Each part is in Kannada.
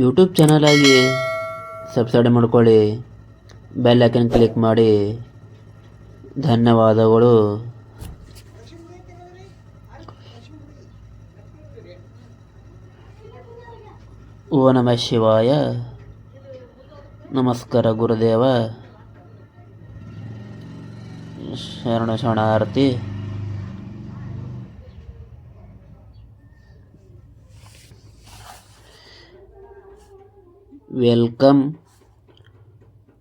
ಯೂಟ್ಯೂಬ್ ಚಾನಲ್ ಆಗಿ ಸಬ್ಸ್ಕ್ರೈಬ್ ಮಾಡ್ಕೊಳ್ಳಿ, ಬೆಲ್ ಐಕನ್ ಕ್ಲಿಕ್ ಮಾಡಿ. ಧನ್ಯವಾದಗಳು. ಓ ನಮ ಶಿವಾಯ. ನಮಸ್ಕಾರ ಗುರುದೇವ. ಶರಣ ಶರಣಾರ್ಥಿ. Welcome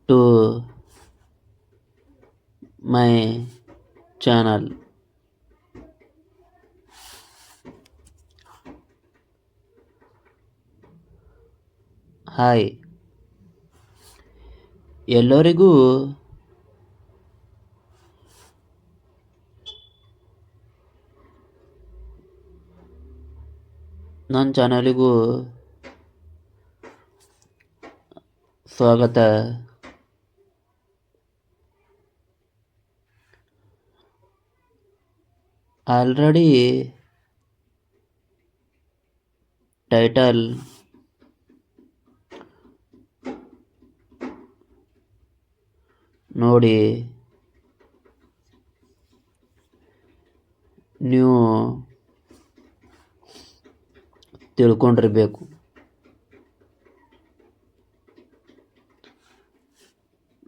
to my channel hi ಎಲ್ಲರಿಗೂ ನನ್ನ ಚಾನಲಿಗೂ ಸ್ವಾಗತ. ಆಲ್ರೆಡಿ ಟೈಟಲ್ ನೋಡಿ ನೀವು ತಿಳ್ಕೊಂಡಿರ್ಬೇಕು.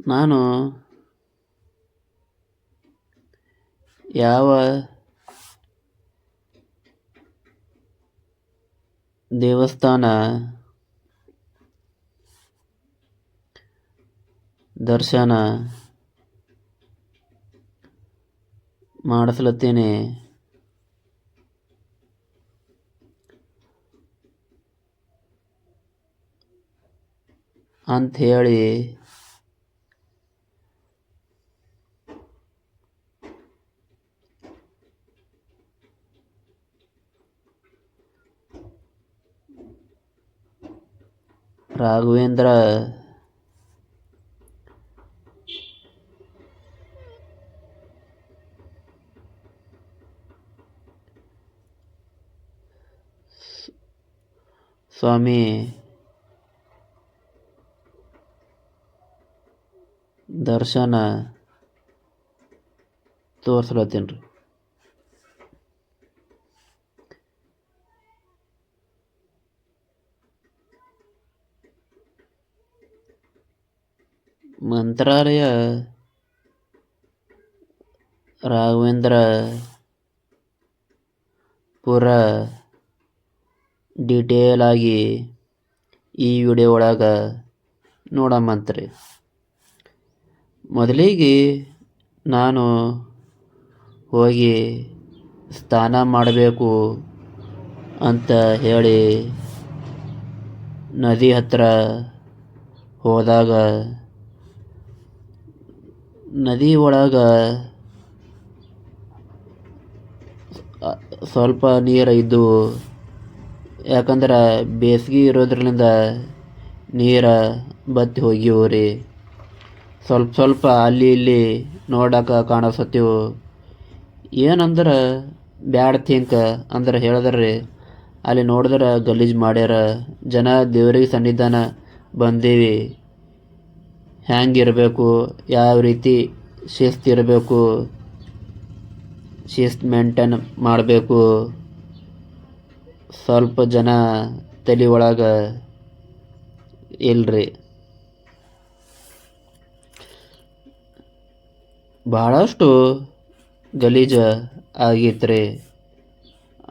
ನಾನು ಯಾವ ದೇವಸ್ಥಾನ ದರ್ಶನ ಅಂತ ಅಂಥೇಳಿ ರಾಘವೇಂದ್ರ. ಸ್ವಾಮಿ ದರ್ಶನ ತೋರ್ಸ್ಲತ್ತೀನಿ ರೀ. ಮಂತ್ರಾಲಯ ರಾಘವೇಂದ್ರ ಪುರ ಡೀಟೇಲ್ ಆಗಿ ಈ ವಿಡಿಯೋ ಒಳಗೆ ನೋಡಮ್ಮಂತ್ರಿ ಮೊದಲಿಗೆ ನಾನು ಹೋಗಿ ಸ್ನಾನ ಮಾಡಬೇಕು ಅಂತ ಹೇಳಿ ನದಿ ಹತ್ತಿರ ಹೋದಾಗ ನದಿ ಒಳಗೆ ಸ್ವಲ್ಪ ನೀರು ಇದ್ದು, ಯಾಕಂದ್ರೆ ಬೇಸಿಗೆ ಇರೋದ್ರಿಂದ ನೀರು ಬತ್ತಿ ಹೋಗ್ಯವು ರೀ. ಸ್ವಲ್ಪ ಸ್ವಲ್ಪ ಅಲ್ಲಿ ಇಲ್ಲಿ ನೋಡಕ್ಕೆ ಕಾಣಿಸತ್ತೀವು. ಏನಂದ್ರೆ ಬ್ಯಾಡ್ ಥಿಂಕ್ ಅಂದ್ರೆ ಹೇಳಿದ್ರೆ ಅಲ್ಲಿ ನೋಡಿದ್ರೆ ಗಲೀಜು ಮಾಡ್ಯಾರ. ಜನ ದೇವ್ರಿಗೆ ಸನ್ನಿಧಾನ ಬಂದೀವಿ. ಹ್ಯಾಂಗಿರಬೇಕು, ಯಾವ ರೀತಿ ಶಿಸ್ತು ಇರಬೇಕು, ಶಿಸ್ತು ಮೇಂಟೈನ್ ಮಾಡಬೇಕು. ಸ್ವಲ್ಪ ಜನ ತಲೆ ಒಳಗೆ ಇಲ್ರಿ. ಭಾಳಷ್ಟು ಗಲೀಜು ಆಗೈತ್ರಿ.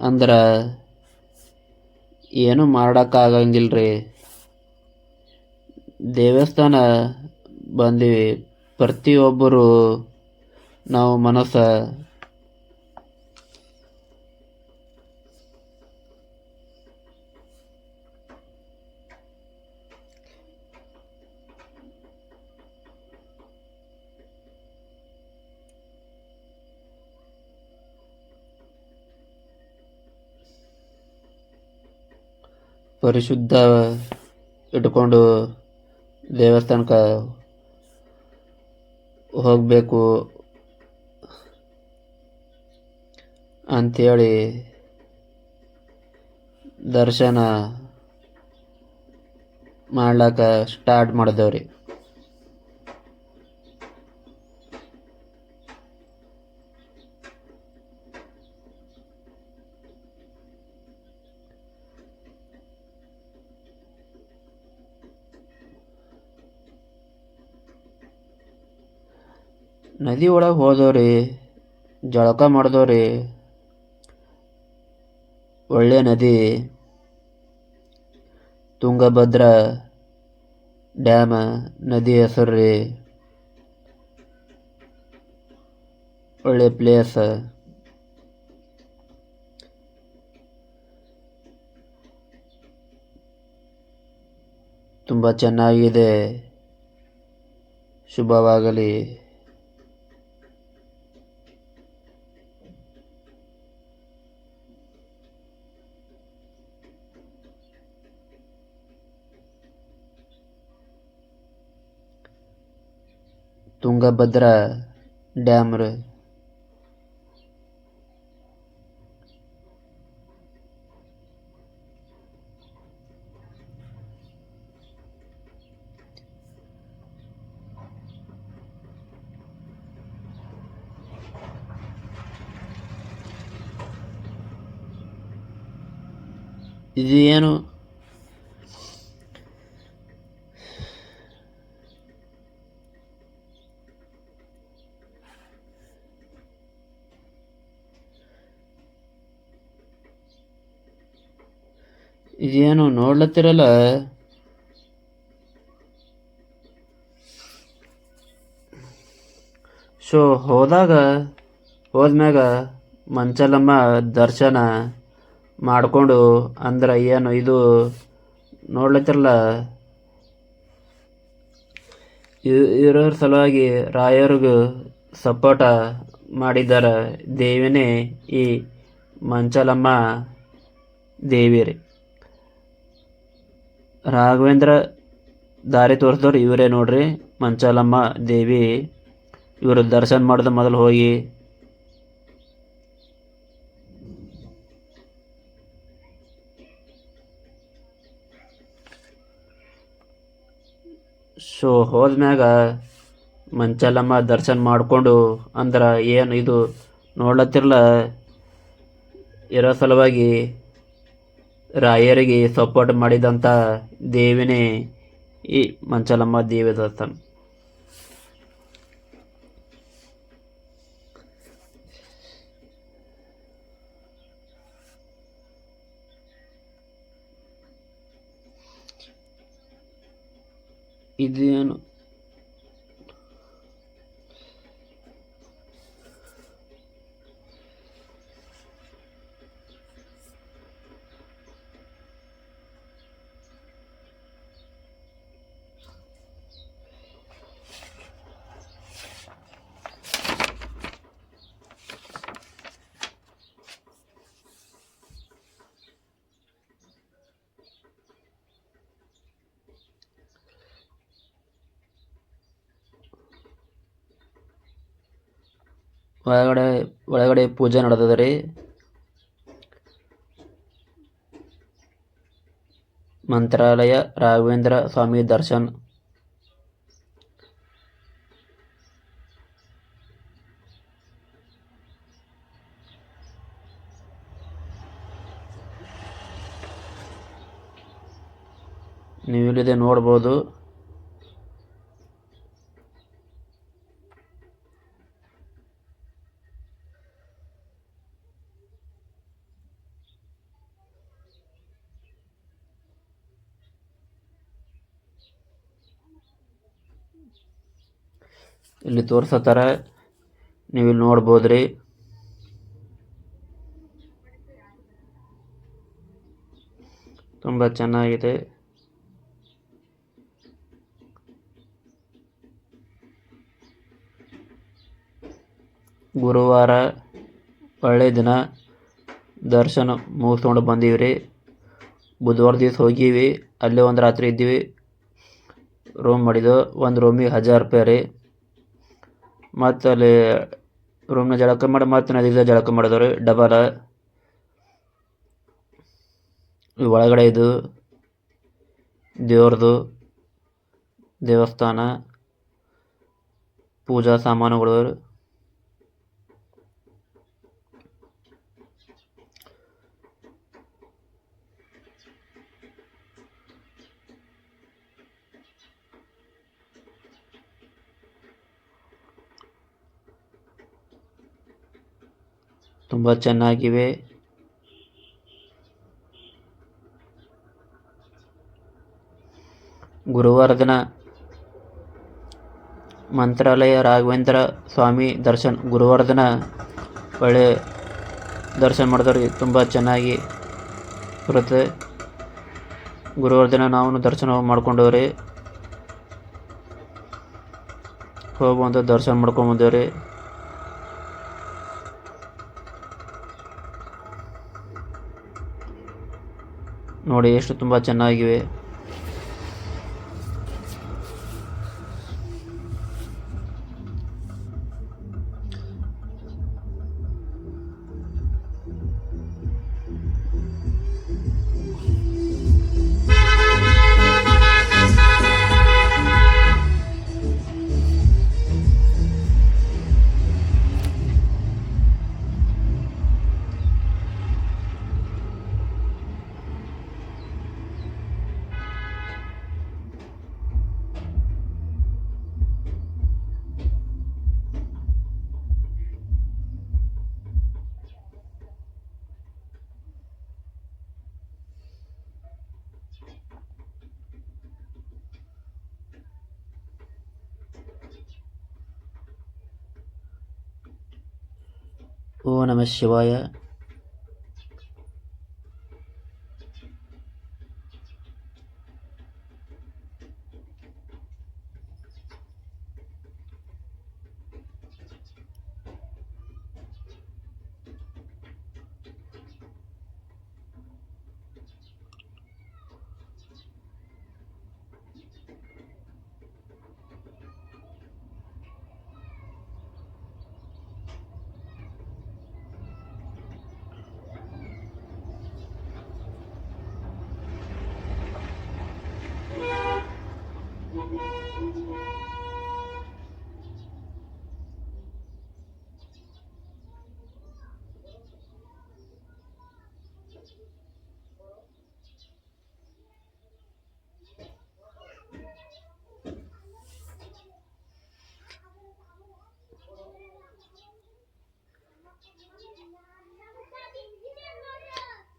ಅಂದ್ರೆ ಏನು ಮಾಡೋಕ್ಕಾಗಂಗಿಲ್ಲ ರೀ ದೇವಸ್ಥಾನ ಬಂದೀವಿ. ಪ್ರತಿಯೊಬ್ಬರು ನಾವು ಮನಸ್ಸ ಪರಿಶುದ್ಧ ಇಟ್ಕೊಂಡು ದೇವಸ್ಥಾನಕ್ಕೆ ಹೋಗಬೇಕು ಅಂಥೇಳಿ ದರ್ಶನ ಮಾಡ್ಲಾಕ ಸ್ಟಾರ್ಟ್ ಮಾಡಿದೆವ್ರಿ. ನದಿ ಒಳಗೆ ಹೋದವ್ರಿ ಜಳಕ ಮಾಡಿದವ್ರಿ ಒಳ್ಳೆ ನದಿ, ತುಂಗಭದ್ರಾ ಡ್ಯಾಮ, ನದಿ ಹೆಸರು ರೀ. ಒಳ್ಳೆ ಪ್ಲೇಸ್ ತುಂಬ ಚೆನ್ನಾಗಿದೆ. ಶುಭವಾಗಲಿ. ತುಂಗಭದ್ರಾ ಡ್ಯಾಮ್ ರೀ ಇದು ಏನು? ಇದೇನು ನೋಡ್ಲತ್ತಿರಲ್ಲ? ಸೊ ಹೋದಾಗ ಹೋದ್ಮ್ಯಾಗ ಮಂಚಲಮ್ಮ ದರ್ಶನ ಮಾಡಿಕೊಂಡು ಅಂದ್ರೆ ಏನು ಇದು ನೋಡ್ಲತ್ತಿರಲ್ಲ? ಇರೋರ ಸಲುವಾಗಿ ರಾಯರಿಗೂ ಸಪೋರ್ಟ ಮಾಡಿದ್ದಾರೆ ದೇವಿನೇ ಈ ಮಂಚಲಮ್ಮ ದೇವಿ ರೀ ರಾಘವೇಂದ್ರ ದಾರಿ ತೋರಿಸಿದವ್ರು ಇವರೇ ನೋಡ್ರಿ. ಮಂಚಾಲಮ್ಮ, ದೇವಿ, ಇವರು ದರ್ಶನ ಮಾಡಿದ ಮೊದಲು ಹೋಗಿ. ಸೊ ಹೋದ್ಮ್ಯಾಗ ಮಂಚಾಲಮ್ಮ ದರ್ಶನ ಮಾಡಿಕೊಂಡು ಅಂದ್ರೆ ಏನು ಇದು ನೋಡ್ಲತ್ತಿರಲ್ಲ ಇರೋ ಸಲುವಾಗಿ ರಾಯರಿಗೆ ಸಪೋರ್ಟ್ ಮಾಡಿದಂಥ ದೇವಿನೇ ಈ ಮಂಚಲಮ್ಮ ದೇವಿ ದತ್ತನ್ ಇದೇನು ಒಳಗಡೆ ಒಳಗಡೆ ಪೂಜೆ ನಡೆದದ ರೀ. ಮಂತ್ರಾಲಯ ರಾಘವೇಂದ್ರ ಸ್ವಾಮಿ ದರ್ಶನ್. ನೀವು ಇಲ್ಲಿದೆ ನೋಡ್ಬೋದು. ಇಲ್ಲಿ ತೋರ್ಸತ್ತಾರ. ನೀವು ಇಲ್ಲಿ ನೋಡ್ಬೋದ್ರಿ. ತುಂಬ ಚೆನ್ನಾಗಿದೆ. ಗುರುವಾರ ಒಳ್ಳೆ ದಿನ. ದರ್ಶನ ಮುಗಿಸ್ಕೊಂಡು ಬಂದೀವಿ ರೀ ಬುಧವಾರ ದಿವಸ ಹೋಗೀವಿ. ಅಲ್ಲೇ ಒಂದು ರಾತ್ರಿ ಇದ್ದೀವಿ. ರೂಮ್ ಮಾಡಿದ್ದು. ಒಂದು ರೂಮಿಗೆ ಹಜಾರ್ ರೂಪಾಯಿ ರೀ. ಮತ್ತು ಅಲ್ಲಿ ರೂಮ್ನ ಜಳಕ ಮಾಡಿ ಮತ್ತು ನದಿದ ಜಳಕ ಮಾಡಿದವ್ರಿ ಡಬಲ ಒಳಗಡೆ ಇದು, ದೇವ್ರದು, ದೇವಸ್ಥಾನ, ಪೂಜಾ ಸಾಮಾನುಗಳು. ತುಂಬ ಚೆನ್ನಾಗಿವೆ. ಗುರುವಾರ ದಿನ ಮಂತ್ರಾಲಯ ರಾಘವೇಂದ್ರ ಸ್ವಾಮಿ ದರ್ಶನ ಗುರುವಾರ ದಿನ ಒಳ್ಳೆ ದರ್ಶನ ಮಾಡಿದವ್ರಿಗೆ ತುಂಬ ಚೆನ್ನಾಗಿ ಬರುತ್ತೆ ಗುರುವಾರ ದಿನ ನಾವು ದರ್ಶನ ಮಾಡ್ಕೊಂಡವ್ರಿ. ಹೋಗುವಂಥ ದರ್ಶನ ಮಾಡ್ಕೊಂಡು ನೋಡಿ ಎಷ್ಟು ತುಂಬಾ ಚೆನ್ನಾಗಿವೆ. ಓ ನಮಃ ಶಿವಾಯ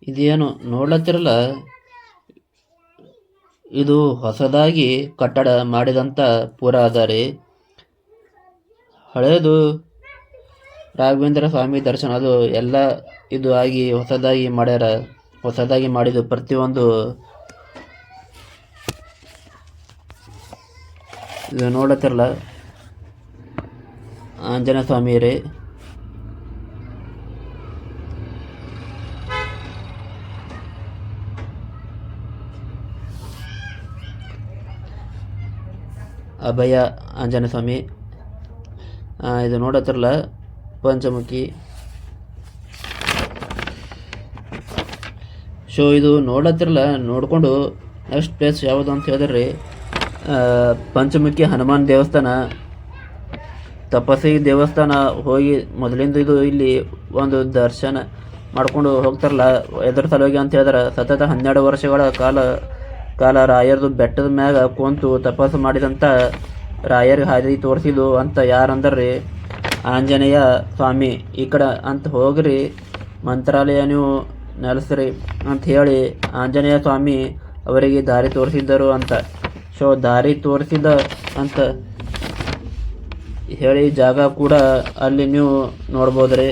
ಇದೇನು ನೋಡ್ಲತ್ತಿರಲ್ಲ? ಇದು ಹೊಸದಾಗಿ ಕಟ್ಟಡ ಮಾಡಿದಂಥ ಪುರ ಅದ ರೀ. ಹಳೇದು ರಾಘವೇಂದ್ರ ಸ್ವಾಮಿ ದರ್ಶನ, ಅದು ಎಲ್ಲ ಇದು ಆಗಿ ಹೊಸದಾಗಿ ಮಾಡ್ಯಾರ. ಹೊಸದಾಗಿ ಮಾಡಿದ್ದು ಪ್ರತಿಯೊಂದು ಇದು ನೋಡತ್ತಿರಲ್ಲ ಆಂಜನೇಯ ಸ್ವಾಮಿ ರೀ. ಅಭಯ ಆಂಜನೇಯ ಸ್ವಾಮಿ ಇದು ನೋಡತ್ತಿರಲ್ಲ ಪಂಚಮುಖಿ. ಸೊ ಇದು ನೋಡತ್ತಿರಲ್ಲ ನೋಡಿಕೊಂಡು ನೆಕ್ಸ್ಟ್ ಪ್ಲೇಸ್ ಯಾವುದು ಅಂತ ಹೇಳಿದ್ರಿ ಪಂಚಮುಖಿ ಹನುಮಾನ್ ದೇವಸ್ಥಾನ. ತಪಸ್ಸಿ ದೇವಸ್ಥಾನ ಹೋಗಿ ಮೊದಲಿಂದ ಇದು ಇಲ್ಲಿ ಒಂದು ದರ್ಶನ ಮಾಡ್ಕೊಂಡು ಹೋಗ್ತಾರಲ್ಲ, ಎದುರು ಸಲುವಾಗಿ ಅಂತ ಹೇಳಿದ್ರೆ, ಸತತ ಹನ್ನೆರಡು ವರ್ಷಗಳ ಕಾಲ ಕಾಲ ರಾಯರ್ದು ಬೆಟ್ಟದ ಮ್ಯಾಗ ಕುಂತು ತಪಸ್ಸು ಮಾಡಿದಂತ ರಾಯರಿಗೆ ಹಾದಿ ತೋರಿಸಿದ್ದು ಅಂತ ಯಾರಂದ್ರಿ ಆಂಜನೇಯ ಸ್ವಾಮಿ, ಈ ಕಡೆ ಅಂತ ಹೋಗ್ರಿ ಮಂತ್ರಾಲಯ ನೀವು ನೆಲೆಸ್ರಿ ಅಂತ ಹೇಳಿ ಆಂಜನೇಯ ಸ್ವಾಮಿ ಅವರಿಗೆ ದಾರಿ ತೋರಿಸಿದ್ದರು ಅಂತ. ಸೊ ದಾರಿ ತೋರಿಸಿದ ಅಂತ ಹೇಳಿ ಜಾಗ ಕೂಡ ಅಲ್ಲಿ ನೀವು ನೋಡ್ಬೋದ್ರಿ.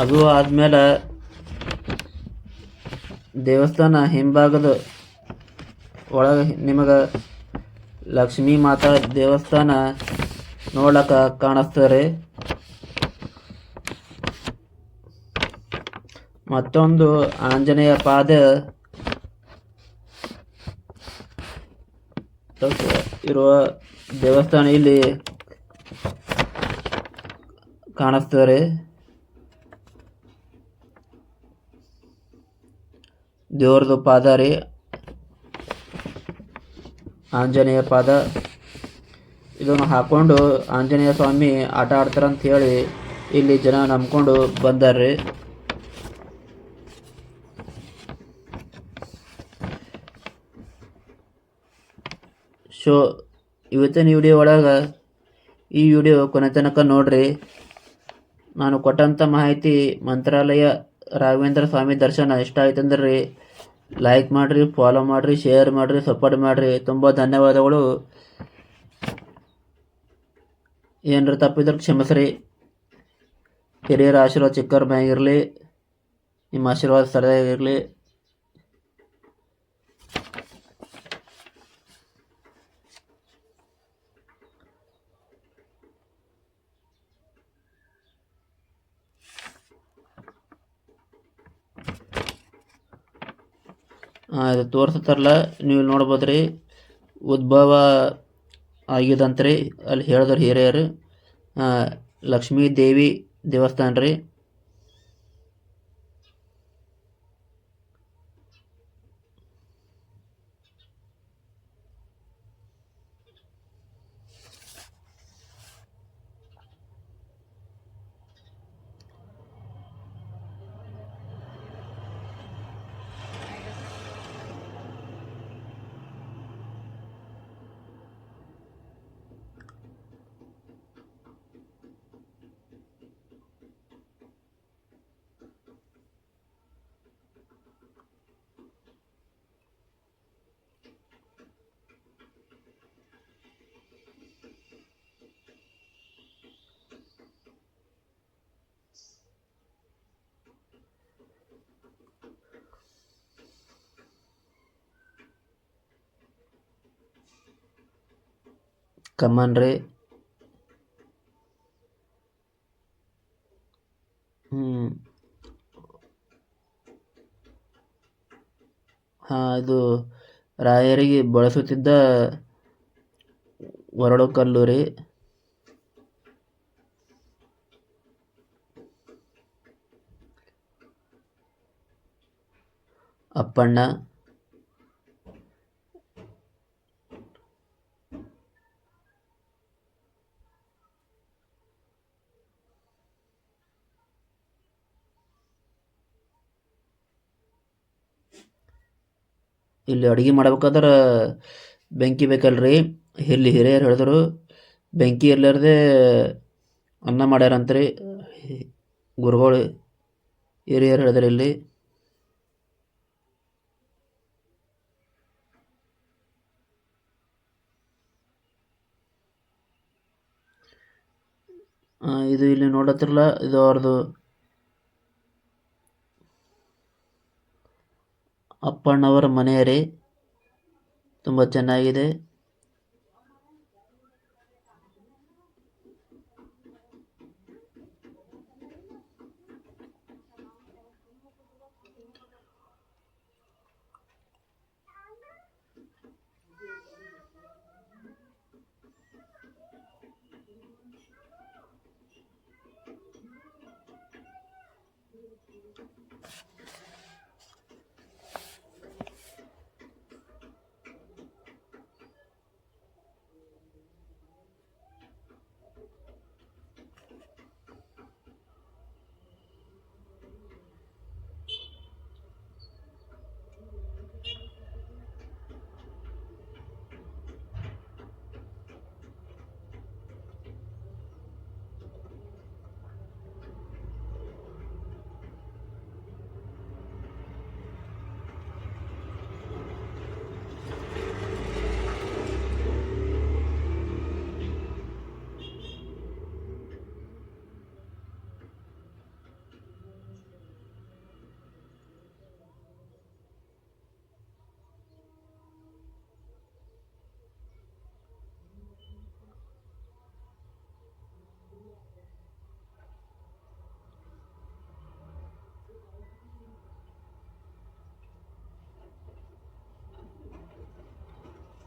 ಅದು ಆದ್ಮೇಲೆ ದೇವಸ್ಥಾನ ಹಿಂಭಾಗದ ಒಳಗೆ ನಿಮಗೆ ಲಕ್ಷ್ಮೀ ಮಾತಾ ದೇವಸ್ಥಾನ ನೋಡಕ ಕಾಣಿಸ್ತಾರೆ. ಮತ್ತೊಂದು ಆಂಜನೇಯ ಪಾದ ಇರುವ ದೇವಸ್ಥಾನ ಇಲ್ಲಿ ಕಾಣಿಸ್ತಾರೆ. ದೇವ್ರದ್ದು ಪಾದ ರೀ. ಆಂಜನೇಯ ಪಾದ. ಇದನ್ನು ಹಾಕೊಂಡು ಆಂಜನೇಯ ಸ್ವಾಮಿ ಆಟ ಆಡ್ತಾರಂತ ಹೇಳಿ ಇಲ್ಲಿ ಜನ ನಂಬ್ಕೊಂಡು ಬಂದಾರ್ರಿ. ಸೊ ಇವತ್ತಿನ ವಿಡಿಯೋ ಒಳಗೆ ಈ ವಿಡಿಯೋ ಕೊನೆ ತನಕ ನೋಡ್ರಿ. ನಾನು ಕೊಟ್ಟಂಥ ಮಾಹಿತಿ ಮಂತ್ರಾಲಯ ರಾಘವೇಂದ್ರ ಸ್ವಾಮಿ ದರ್ಶನ ಇಷ್ಟ ಆಯ್ತಂದ್ರೆ ಲೈಕ್ ಮಾಡಿರಿ ಫಾಲೋ ಮಾಡಿರಿ ಶೇರ್ ಮಾಡಿರಿ ಸಪೋರ್ಟ್ ಮಾಡಿರಿ. ತುಂಬ ಧನ್ಯವಾದಗಳು. ಏನಾರು ತಪ್ಪಿದ್ರೆ ಕ್ಷಮಿಸ್ರಿ. ಹಿರಿಯರ ಆಶೀರ್ವಾದ ಚಿಕ್ಕವ್ರ ಮ್ಯಾಗಿರಲಿ ನಿಮ್ಮ ಆಶೀರ್ವಾದ ಸರಿಯಾಗಿರಲಿ ಇದು ತೋರಿಸ್ತಾರಲ್ಲ ನೀವು ನೋಡ್ಬೋದು ರೀ ಉದ್ಭವ ಆಗಿದಂತ್ರಿ. ಅಲ್ಲಿ ಹೇಳಿದ್ರು ಹಿರಿಯರು. ಲಕ್ಷ್ಮೀ ದೇವಿ ದೇವಸ್ಥಾನ ರೀ. ಕಮ್ಮನ್ ರೀ ಹ್ಞೂ ಹಾಂ ಇದು ರಾಯರಿಗೆ ಬಳಸುತ್ತಿದ್ದ ಒರಳು ಕಲ್ಲು ರೀ. ಅಪ್ಪಣ್ಣ. ಇಲ್ಲಿ ಅಡುಗೆ ಮಾಡ್ಬೇಕಾದ್ರೆ ಬೆಂಕಿ ಬೇಕಲ್ರಿ. ಇಲ್ಲಿ ಹಿರಿಯರು ಹೇಳಿದ್ರು, ಬೆಂಕಿ ಇರ್ಲಾರ್ದೆ ಅನ್ನ ಮಾಡ್ಯಾರಂತ್ರಿ. ಗುರುಗಳು ಹಿರಿಯರು ಹೇಳಿದ್ರು ಇಲ್ಲಿ. ಇದು ಇಲ್ಲಿ ನೋಡತ್ತಿರಲ್ಲ, ಇದು ಅವ್ರದ್ದು ಅಪ್ಪಣ್ಣವರ ಮನೆ ರೀ ತುಂಬ ಚೆನ್ನಾಗಿದೆ.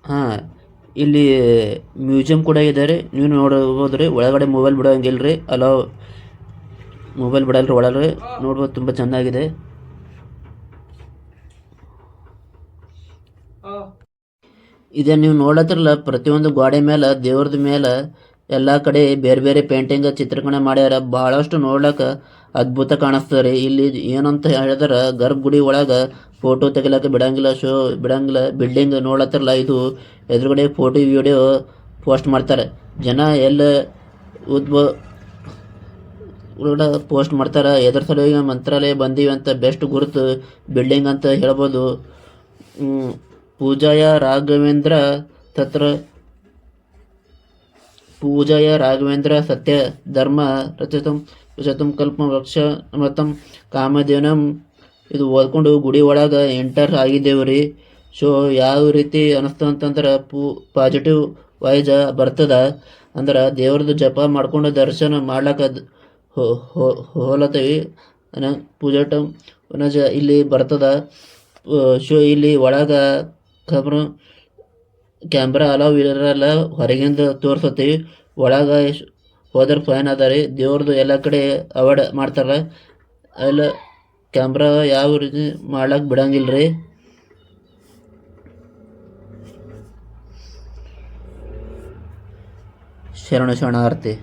ಹಾ ಇಲ್ಲಿ ಮ್ಯೂಸಿಯಂ ಕೂಡ ಇದ್ದಾರೆ ನೀವು ನೋಡಬಹುದು ರೀ ಒಳಗಡೆ ಮೊಬೈಲ್ ರೀ ಅಲೋ ಮೊಬೈಲ್ ಬಿಡಲ್ರಿ ಒಳಗೆ ನೋಡಬಹುದು ತುಂಬ ಚೆನ್ನಾಗಿದೆ. ಇದೇ ನೀವು ನೋಡತ್ರಲ್ಲ ಪ್ರತಿಯೊಂದು ಗೋಡೆ ಮೇಲೆ ದೇವ್ರದ ಮೇಲೆ ಎಲ್ಲ ಕಡೆ ಬೇರೆ ಬೇರೆ ಪೇಂಟಿಂಗ್ ಚಿತ್ರೀಕರಣ ಮಾಡ್ಯಾರ. ಬಹಳಷ್ಟು ನೋಡ್ಲಕ್ಕ ಅದ್ಭುತ ಕಾಣಿಸ್ತದ ರೀ. ಇಲ್ಲಿ ಏನಂತ ಹೇಳಿದ್ರೆ ಗರ್ಭಗುಡಿ ಒಳಗ ಫೋಟೋ ತೆಗಿಲಕ್ಕ ಬಿಡಂಗಿಲ್ಲ, ಶೋ ಬಿಡಂಗಿಲ್ಲ ಬಿಲ್ಡಿಂಗ್ ನೋಡ್ಲತ್ತಿರಲ್ಲ. ಇದು ಎದುರುಗಡೆ ಫೋಟೋ ವಿಡಿಯೋ ಪೋಸ್ಟ್ ಮಾಡ್ತಾರೆ. ಜನ ಎಲ್ಲ ಉದ್ಭವ ಪೋಸ್ಟ್ ಮಾಡ್ತಾರೆ. ಎದ್ರ ಸಲುವಾಗಿ ಮಂತ್ರಾಲಯ ಬಂದೀವಿ ಅಂತ ಬೆಸ್ಟ್ ಗುರುತು ಬಿಲ್ಡಿಂಗ್ ಅಂತ ಹೇಳ್ಬೋದು. ಪೂಜಾಯ ರಾಘವೇಂದ್ರ ತತ್ರ ಪೂಜಾಯ ರಾಘವೇಂದ್ರ ಸತ್ಯ ಧರ್ಮ ರಚಿತಂ ರಚಿತಂ ಕಲ್ಪ ವೃಕ್ಷ ಮತಂ ಕಾಮಧೇನಂ. ಇದು ಓದ್ಕೊಂಡು ಗುಡಿ ಒಳಗೆ ಎಂಟರ್ ಆಗಿದ್ದೇವೆ ರೀ ಸೊ ಯಾವ ರೀತಿ ಅನಿಸ್ತು ಅಂತಂದ್ರೆ ಪೂ ಪಾಸಿಟಿವ್ ವೈಜ ಬರ್ತದ. ಅಂದ್ರೆ ದೇವ್ರದ್ದು ಜಪ ಮಾಡ್ಕೊಂಡು ದರ್ಶನ ಮಾಡ್ಲಕ್ಕ ಹೋಲತ್ತೀವಿ ಪೂಜಾ ಟಮ್ ಇಲ್ಲಿ ಬರ್ತದ. ಸೊ ಇಲ್ಲಿ ಒಳಗೆ ಖಬ್ರು ಕ್ಯಾಮ್ರಾ ಅಲಾವ್ ಇರಲ್ಲ ಹೊರಗಿಂದ ತೋರ್ಸತ್ತೀವಿ ಒಳಗೆ ಹೋದ್ರೆ ಫೈನ್ ಅದ ರೀ ದೇವ್ರದ್ದು ಎಲ್ಲ ಕಡೆ ಅವಾರ್ಡ್ ಮಾಡ್ತಾರೆ. ಎಲ್ಲ ಕ್ಯಾಮ್ರಾ ಯಾವ ರೀತಿ ಮಾಡ್ಲಕ್ಕೆ ಬಿಡಂಗಿಲ್ಲ ರೀ ಶರಣ ಶರಣಾರ್ಥಿ.